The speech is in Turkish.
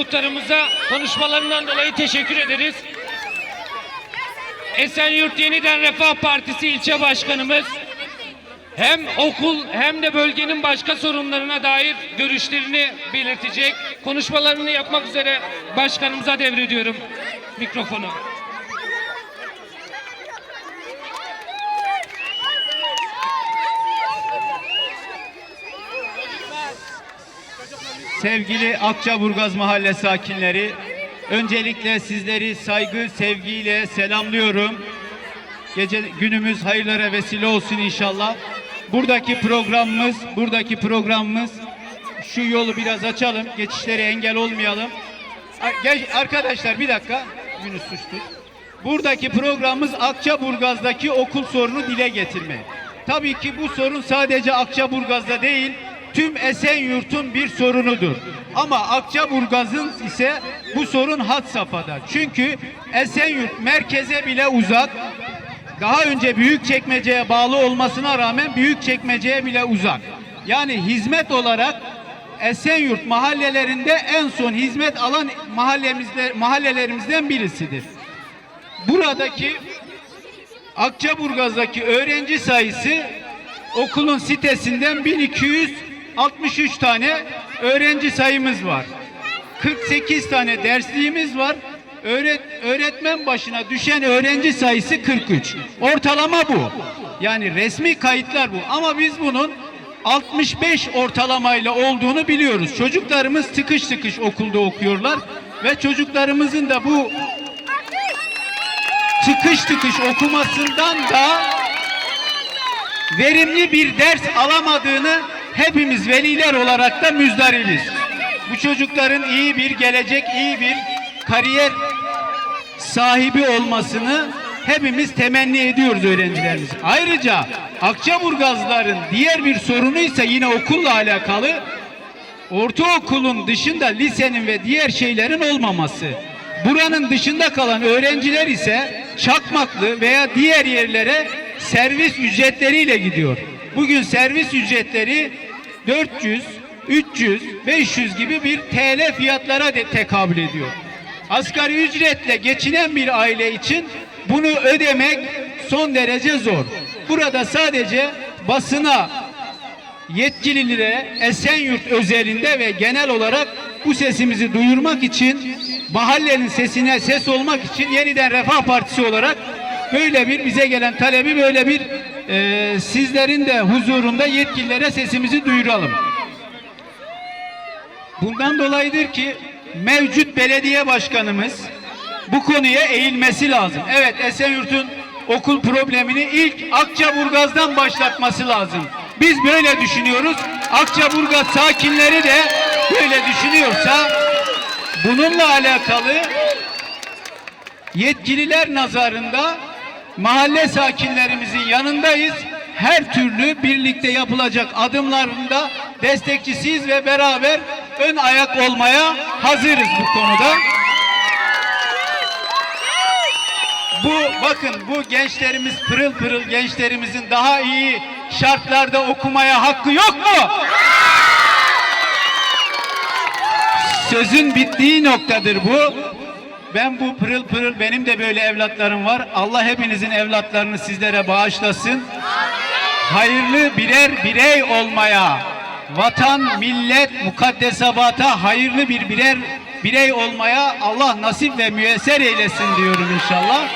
muhtarımıza konuşmalarından dolayı teşekkür ederiz. Esenyurt Yeniden Refah Partisi ilçe başkanımız hem okul hem de bölgenin başka sorunlarına dair görüşlerini belirtecek. Konuşmalarını yapmak üzere başkanımıza devrediyorum mikrofonu. Sevgili Akçaburgaz Mahalle sakinleri, öncelikle sizleri saygı, sevgiyle selamlıyorum. Gece günümüz hayırlara vesile olsun inşallah. Buradaki programımız, buradaki programımız şu yolu biraz açalım, geçişlere engel olmayalım. Arkadaşlar bir dakika, Yunus suçtu. Buradaki programımız Akçaburgaz'daki okul sorunu dile getirme. Tabii ki bu sorun sadece Akçaburgaz'da değil, tüm Esenyurt'un bir sorunudur. Ama Akçaburgaz'ın ise bu sorun had safhada. Çünkü Esenyurt merkeze bile uzak. Daha önce Büyükçekmece'ye bağlı olmasına rağmen Büyükçekmece'ye bile uzak. Yani hizmet olarak Esenyurt mahallelerinde en son hizmet alan mahallemizde mahallelerimizden birisidir. Buradaki Akçaburgaz'daki öğrenci sayısı okulun sitesinden 1263 tane öğrenci sayımız var. 48 tane dersliğimiz var. Öğret, öğretmen başına düşen öğrenci sayısı 43. Ortalama bu. Yani resmi kayıtlar bu. Ama biz bunun 65 ortalamayla olduğunu biliyoruz. Çocuklarımız tıkış tıkış okulda okuyorlar ve çocuklarımızın da bu tıkış tıkış okumasından da verimli bir ders alamadığını hepimiz veliler olarak da müzdaribiz. Bu çocukların iyi bir gelecek, iyi bir kariyer sahibi olmasını hepimiz temenni ediyoruz öğrencilerimiz. Ayrıca Akçaburgazların diğer bir sorunu ise yine okulla alakalı ortaokulun dışında lisenin ve diğer şeylerin olmaması. Buranın dışında kalan öğrenciler ise Çakmaklı veya diğer yerlere servis ücretleriyle gidiyor. Bugün servis ücretleri 400, 300, 500 gibi bir TL fiyatlara de tekabül ediyor. Asgari ücretle geçinen bir aile için bunu ödemek son derece zor. Burada sadece basına yetkililere Esenyurt özelinde ve genel olarak bu sesimizi duyurmak için mahallenin sesine ses olmak için yeniden Refah Partisi olarak böyle bir bize gelen talebi böyle bir e, sizlerin de huzurunda yetkililere sesimizi duyuralım. Bundan dolayıdır ki mevcut belediye başkanımız bu konuya eğilmesi lazım. Evet Esenyurt'un okul problemini ilk Akçaburgaz'dan başlatması lazım. Biz böyle düşünüyoruz. Akçaburgaz sakinleri de böyle düşünüyorsa bununla alakalı yetkililer nazarında mahalle sakinlerimizin yanındayız. Her türlü birlikte yapılacak adımlarında destekçisiyiz ve beraber ön ayak olmaya hazırız bu konuda. Bu bakın bu gençlerimiz pırıl pırıl gençlerimizin daha iyi şartlarda okumaya hakkı yok mu? Sözün bittiği noktadır bu. Ben bu pırıl pırıl benim de böyle evlatlarım var. Allah hepinizin evlatlarını sizlere bağışlasın. Hayırlı birer birey olmaya, vatan, millet, mukaddesabata hayırlı bir birer birey olmaya Allah nasip ve müyesser eylesin diyorum inşallah.